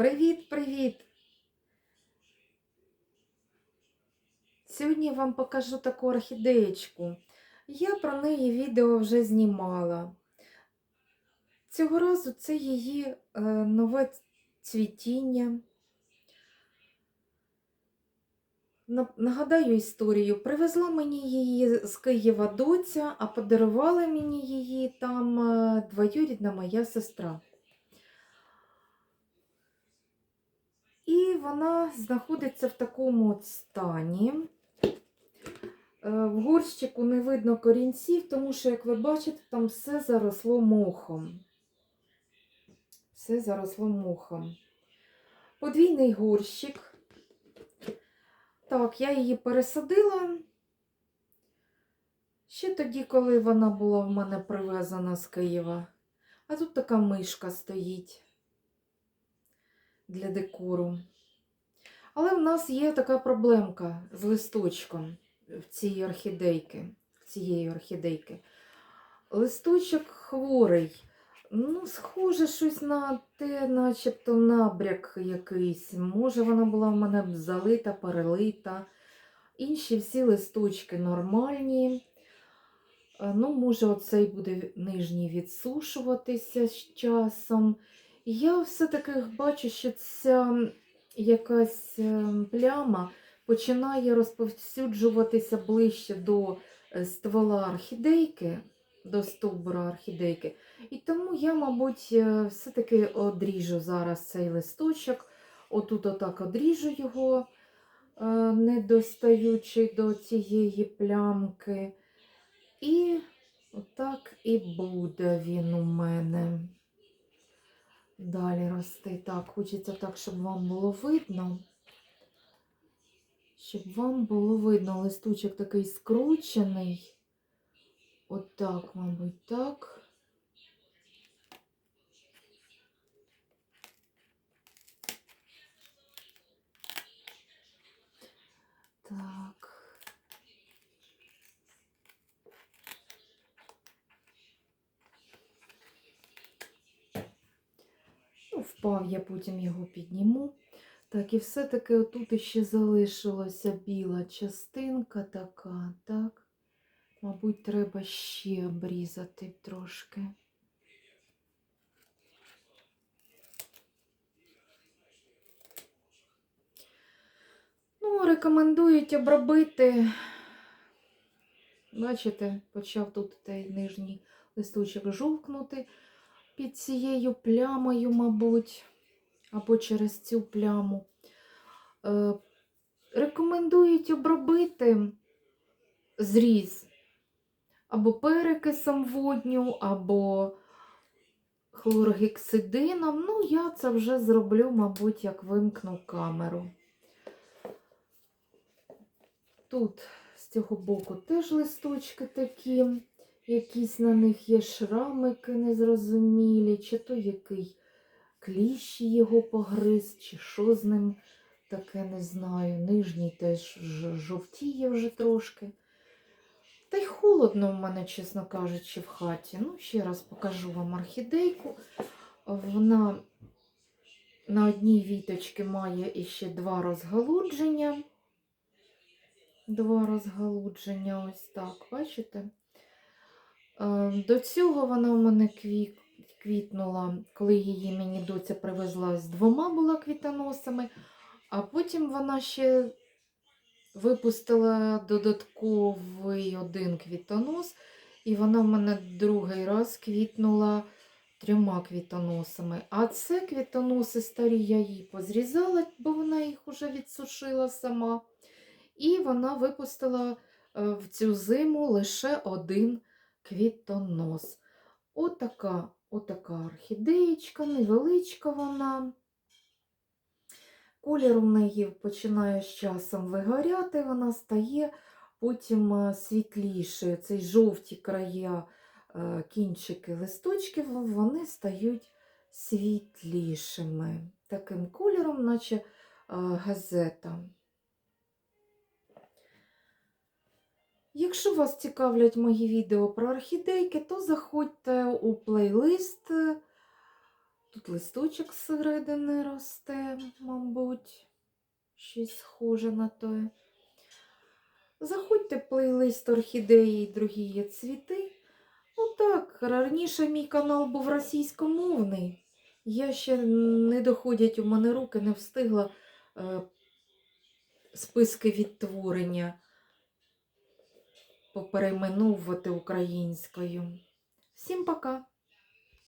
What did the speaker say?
Привіт-привіт! Сьогодні я вам покажу таку орхідеєчку. Я про неї відео вже знімала. Цього разу це її е, нове цвітіння. Нагадаю історію. Привезла мені її з Києва доця, а подарувала мені її там е, двоюрідна моя сестра. І вона знаходиться в такому от стані. Е, В горщику не видно корінців, тому що, як ви бачите, там все заросло мохом. Все заросло мохом. Подвійний горщик. Так, я її пересадила. Ще тоді, коли вона була в мене привезена з Києва. А тут така мишка стоїть для декору. Але в нас є така проблемка з листочком в цій орхідейки, цієї орхідейки. Листочок хворий. Ну, схоже, щось на те, начебто набряк якийсь. Може, вона була в мене залита, перелита. Інші всі листочки нормальні. Е, Ну, може, оцей буде нижній відсушуватися з часом. Я все-таки бачу, що ця якась е, пляма починає розповсюджуватися ближче до е, ствола орхідейки, до стовбура орхідейки. І тому я, мабуть, е, все-таки одріжу зараз цей листочок. Отут отак одріжу його, е, не достаючи до цієї плямки. І отак і буде він у мене. Далі рости. Так, хочеться так, щоб вам було видно. Щоб вам було видно, листочок такий скручений. Отак, мабуть, так. Так. Ну, впав, я потім його підніму. Так, і все-таки отут іще залишилася біла частинка така, так? Мабуть, треба ще обрізати трошки. Ну, рекомендують обробити. Бачите, почав тут той нижній листочок жовкнути під цією плямою, мабуть, або через цю пляму. Е, рекомендують обробити зріз або перекисом водню, або хлоргексидином. Ну, я це вже зроблю, мабуть, як вимкну камеру. Тут з цього боку теж листочки такі, якісь на них є шрамики незрозумілі, чи то який кліщ його погриз, чи що з ним таке не знаю. Нижній теж жовтіє вже трошки. Та й холодно в мене, чесно кажучи, в хаті. Ну, ще раз покажу вам орхідейку. Вона на одній віточці має іще два розгалудження. Два розгалудження, ось так, бачите? Е, До цього вона у мене кві- квітнула, коли її мені доця привезла з двома була квітоносами, а потім вона ще випустила додатковий один квітонос, і вона в мене другий раз квітнула трьома квітоносами. А це квітоноси старі, я її позрізала, бо вона їх уже відсушила сама. І вона випустила е, в цю зиму лише один квітонос. Отака, отака орхідеєчка, невеличка вона. Колір у неї починає з часом вигоряти, вона стає потім е, світлішою. Цей жовті края, е, кінчики листочків, вони стають світлішими. Таким кольором, наче е, газета. Якщо вас цікавлять мої відео про орхідейки, то заходьте у плейлист. Тут листочок зсередини росте, мабуть, щось схоже на те. Заходьте в плейлист орхідеї і другі є цвіти. Ну так, раніше мій канал був російськомовний. Я ще не доходять у мене руки, не встигла е, списки відтворення поперейменовувати українською. Всім пока!